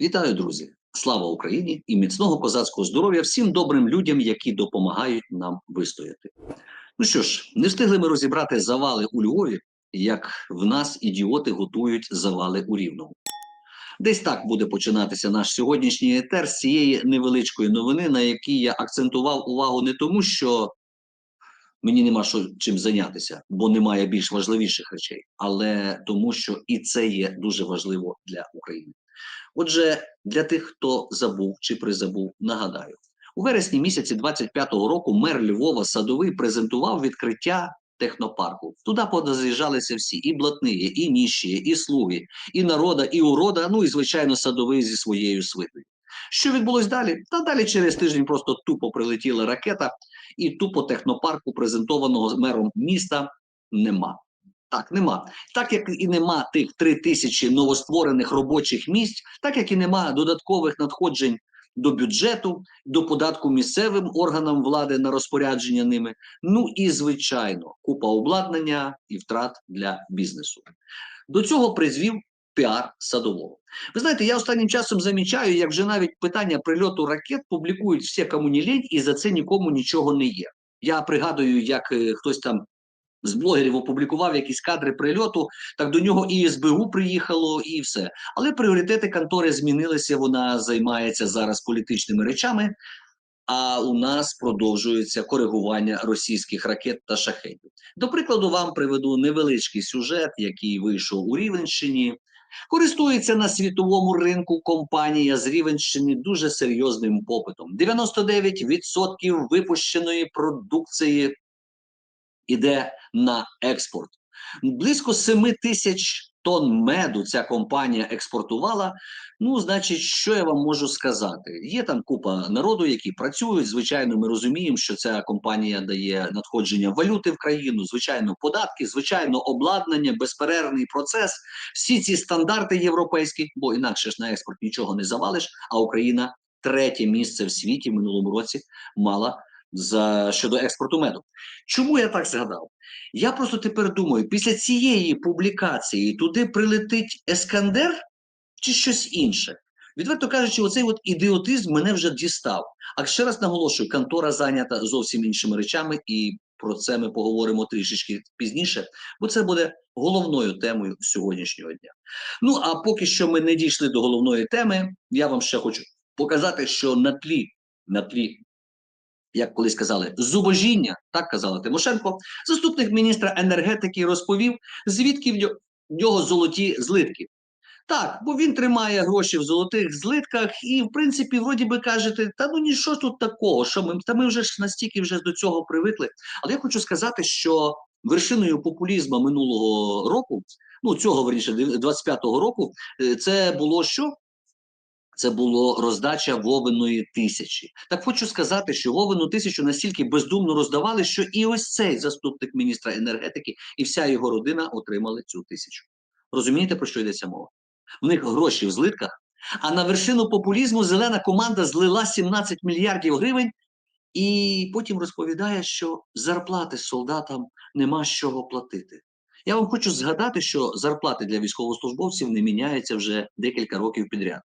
Вітаю, друзі! Слава Україні і міцного козацького здоров'я всім добрим людям, які допомагають нам вистояти. Ну що ж, не встигли ми розібрати завали у Львові, як в нас ідіоти готують завали у Рівному. Десь так буде починатися наш сьогоднішній етер з цієї невеличкої новини, на якій я акцентував увагу не тому, що мені нема що чим зайнятися, бо немає більш важливіших речей, але тому, що і це є дуже важливо для України. Отже, для тих, хто забув чи призабув, нагадаю, у вересні місяці 25-го року мер Львова Садовий презентував відкриття технопарку. Туди подоз'їжджалися всі: і блатниї, і ніщі, і слуги, і народа, і урода. Ну і звичайно, садовий зі своєю свитою. Що відбулось далі? Та далі через тиждень просто тупо прилетіла ракета, і тупо технопарку, презентованого мером міста, нема. Так, нема. Так як і нема тих три тисячі новостворених робочих місць, так як і нема додаткових надходжень до бюджету, до податку місцевим органам влади на розпорядження ними. Ну і звичайно, купа обладнання і втрат для бізнесу. До цього призвів піар садового. Ви знаєте, я останнім часом замічаю, як вже навіть питання прильоту ракет публікують всі кому і за це нікому нічого не є. Я пригадую, як е, хтось там з блогерів опублікував якісь кадри прильоту, так до нього і СБУ приїхало, і все. Але пріоритети контори змінилися. Вона займається зараз політичними речами. А у нас продовжується коригування російських ракет та шахетів. До прикладу, вам приведу невеличкий сюжет, який вийшов у Рівенщині. Користується на світовому ринку компанія з Рівенщини дуже серйозним попитом. 99% випущеної продукції іде на експорт. Близько 7 тисяч тонн меду ця компанія експортувала. Ну, значить, що я вам можу сказати? Є там купа народу, які працюють. Звичайно, ми розуміємо, що ця компанія дає надходження валюти в країну, звичайно, податки, звичайно, обладнання, безперервний процес. Всі ці стандарти європейські, бо інакше ж на експорт нічого не завалиш. А Україна третє місце в світі в минулому році мала за щодо експорту меду. Чому я так згадав? Я просто тепер думаю, після цієї публікації туди прилетить Ескандер чи щось інше. Відверто кажучи, оцей от ідіотизм мене вже дістав. А ще раз наголошую, контора зайнята зовсім іншими речами, і про це ми поговоримо трішечки пізніше, бо це буде головною темою сьогоднішнього дня. Ну а поки що ми не дійшли до головної теми, я вам ще хочу показати, що на тлі, на тлі як колись казали, зубожіння, так казала Тимошенко, заступник міністра енергетики розповів, звідки в нього золоті злитки. Так, бо він тримає гроші в золотих злитках, і, в принципі, вроді би кажете, та ну ніщо тут такого, що ми та ми вже ж настільки вже до цього привикли. Але я хочу сказати, що вершиною популізму минулого року, ну цього верніше, 25-го року, е, це було що? Це було роздача Вовиної тисячі. Так хочу сказати, що Вовину тисячу настільки бездумно роздавали, що і ось цей заступник міністра енергетики і вся його родина отримали цю тисячу. Розумієте, про що йдеться мова? В них гроші в злитках, а на вершину популізму зелена команда злила 17 мільярдів гривень. І потім розповідає, що зарплати солдатам нема з чого платити. Я вам хочу згадати, що зарплати для військовослужбовців не міняються вже декілька років підряд.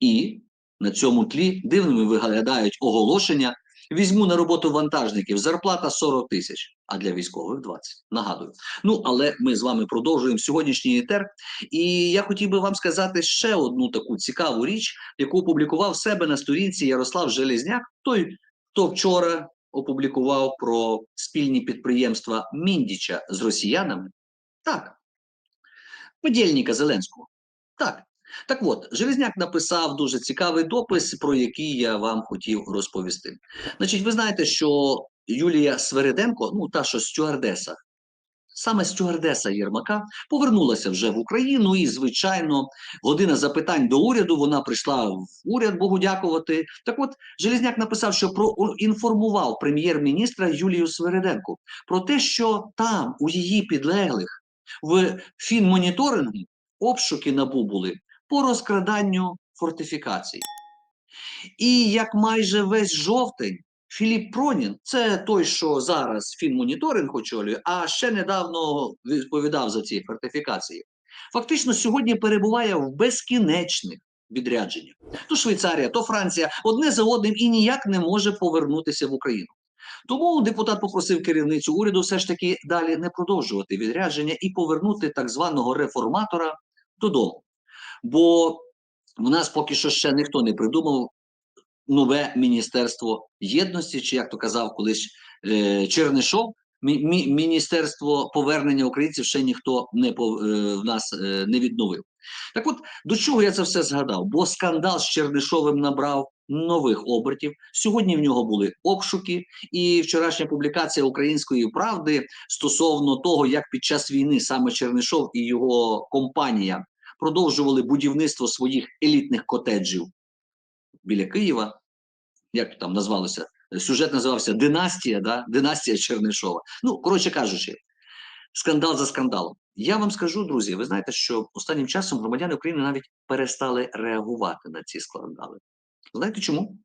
І на цьому тлі дивними виглядають оголошення. Візьму на роботу вантажників, зарплата 40 тисяч, а для військових 20. Нагадую. Ну, але ми з вами продовжуємо сьогоднішній етер. І я хотів би вам сказати ще одну таку цікаву річ, яку опублікував себе на сторінці Ярослав Железняк, той, хто вчора опублікував про спільні підприємства Міндіча з росіянами. Так, подільника Зеленського. Так. Так от, Железняк написав дуже цікавий допис, про який я вам хотів розповісти. Значить, ви знаєте, що Юлія Свериденко, ну та що стюардеса, саме стюардеса Єрмака, повернулася вже в Україну, і, звичайно, година запитань до уряду вона прийшла в уряд, Богу дякувати. Так от, Железняк написав, що проінформував прем'єр-міністра Юлію Свериденко про те, що там, у її підлеглих, в фінмоніторингу обшуки набу були по розкраданню фортифікацій. І як майже весь жовтень, Філіп Пронін, це той, що зараз фінмоніторинг очолює, а ще недавно відповідав за ці фортифікації. Фактично сьогодні перебуває в безкінечних відрядження. То Швейцарія, то Франція одне за одним і ніяк не може повернутися в Україну. Тому депутат попросив керівницю уряду все ж таки далі не продовжувати відрядження і повернути так званого реформатора додому. Бо в нас поки що ще ніхто не придумав нове міністерство єдності, чи як то казав колись е, Чернишов. Мі- мі- Міністерство повернення українців ще ніхто не пов- е, в нас е, не відновив. Так от до чого я це все згадав? Бо скандал з Чернишовим набрав нових обертів. Сьогодні в нього були обшуки, і вчорашня публікація української правди стосовно того, як під час війни саме Чернишов і його компанія продовжували будівництво своїх елітних котеджів біля Києва. Як там назвалося? Сюжет називався Династія, да? Династія Чернишова. Ну, коротше кажучи, скандал за скандалом. Я вам скажу, друзі, ви знаєте, що останнім часом громадяни України навіть перестали реагувати на ці скандали. Знаєте чому?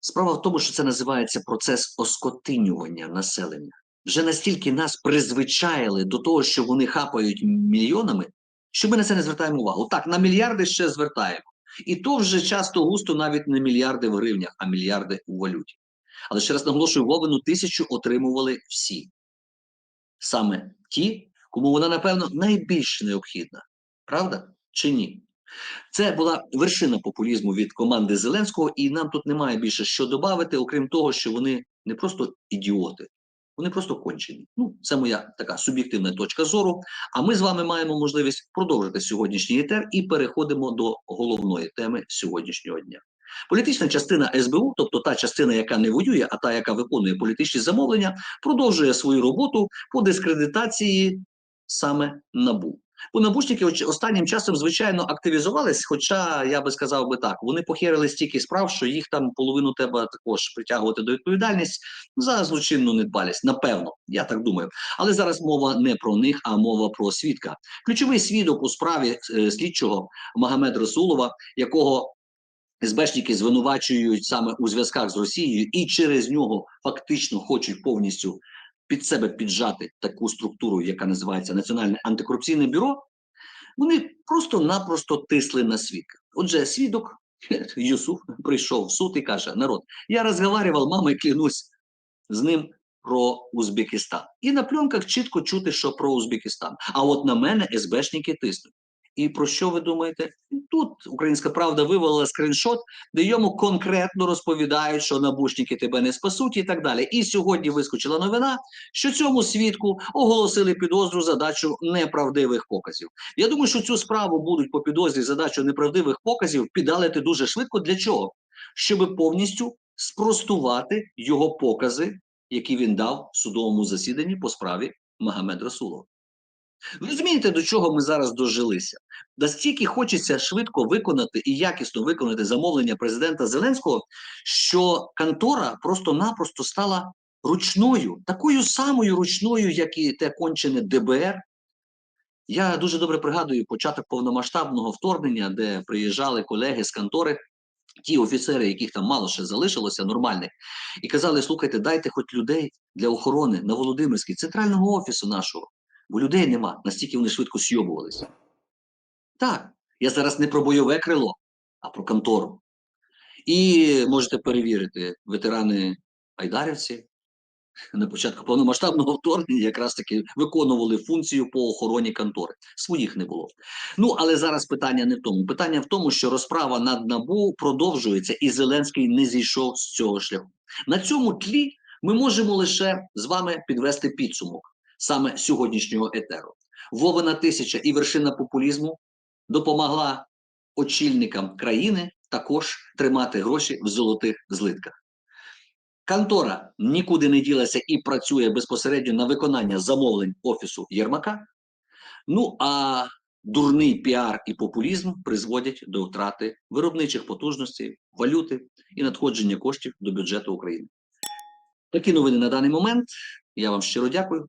Справа в тому, що це називається процес оскотинювання населення. Вже настільки нас призвичаїли до того, що вони хапають мільйонами, що ми на це не звертаємо увагу. Так, на мільярди ще звертаємо. І то вже часто густо навіть не мільярди в гривнях, а мільярди у валюті. Але ще раз наголошую, Вовину тисячу отримували всі. Саме ті, кому вона, напевно, найбільш необхідна. Правда чи ні? Це була вершина популізму від команди Зеленського, і нам тут немає більше що додати, окрім того, що вони не просто ідіоти, вони просто кончені. Ну, це моя така суб'єктивна точка зору. А ми з вами маємо можливість продовжити сьогоднішній етер і переходимо до головної теми сьогоднішнього дня. Політична частина СБУ, тобто та частина, яка не воює, а та, яка виконує політичні замовлення, продовжує свою роботу по дискредитації саме набу. Бо набушники оч- останнім часом, звичайно, активізувались, хоча я би сказав би так, вони похерили стільки справ, що їх там половину треба також притягувати до відповідальності за злочинну недбалість. Напевно, я так думаю. Але зараз мова не про них, а мова про свідка. Ключовий свідок у справі е, слідчого Магомед Расулова, якого СБшники звинувачують саме у зв'язках з Росією, і через нього фактично хочуть повністю під себе піджати таку структуру, яка називається Національне антикорупційне бюро. Вони просто-напросто тисли на свідка. Отже, свідок Юсуф прийшов в суд і каже: народ, я розговаривав, мамою клянусь з ним про Узбекистан. І на пленках чітко чути, що про Узбекистан. А от на мене СБшники тиснуть. І про що ви думаєте? Тут Українська Правда вивела скріншот, де йому конкретно розповідають, що набушники тебе не спасуть, і так далі. І сьогодні вискочила новина, що цьому свідку оголосили підозру за дачу неправдивих показів. Я думаю, що цю справу будуть по підозрі за дачу неправдивих показів підалити дуже швидко. Для чого? Щоб повністю спростувати його покази, які він дав судовому засіданні по справі Магомед Расулова. Ви розумієте, до чого ми зараз дожилися? Настільки хочеться швидко виконати і якісно виконати замовлення президента Зеленського, що контора просто-напросто стала ручною, такою самою ручною, як і те кончене ДБР. Я дуже добре пригадую початок повномасштабного вторгнення, де приїжджали колеги з контори, ті офіцери, яких там мало ще залишилося, нормальних, і казали: слухайте, дайте хоч людей для охорони на Володимирській, центрального офісу нашого. Бо людей нема, настільки вони швидко сйобувалися. Так, я зараз не про бойове крило, а про контору. І можете перевірити, ветерани Айдарівці на початку повномасштабного вторгнення якраз таки виконували функцію по охороні контори. Своїх не було. Ну але зараз питання не в тому. Питання в тому, що розправа над набу продовжується, і Зеленський не зійшов з цього шляху. На цьому тлі ми можемо лише з вами підвести підсумок саме сьогоднішнього етеру. Вовина тисяча і вершина популізму допомогла очільникам країни також тримати гроші в золотих злитках. Контора нікуди не ділася і працює безпосередньо на виконання замовлень офісу Єрмака. Ну а дурний піар і популізм призводять до втрати виробничих потужностей, валюти і надходження коштів до бюджету України. Такі новини на даний момент. Я вам щиро дякую.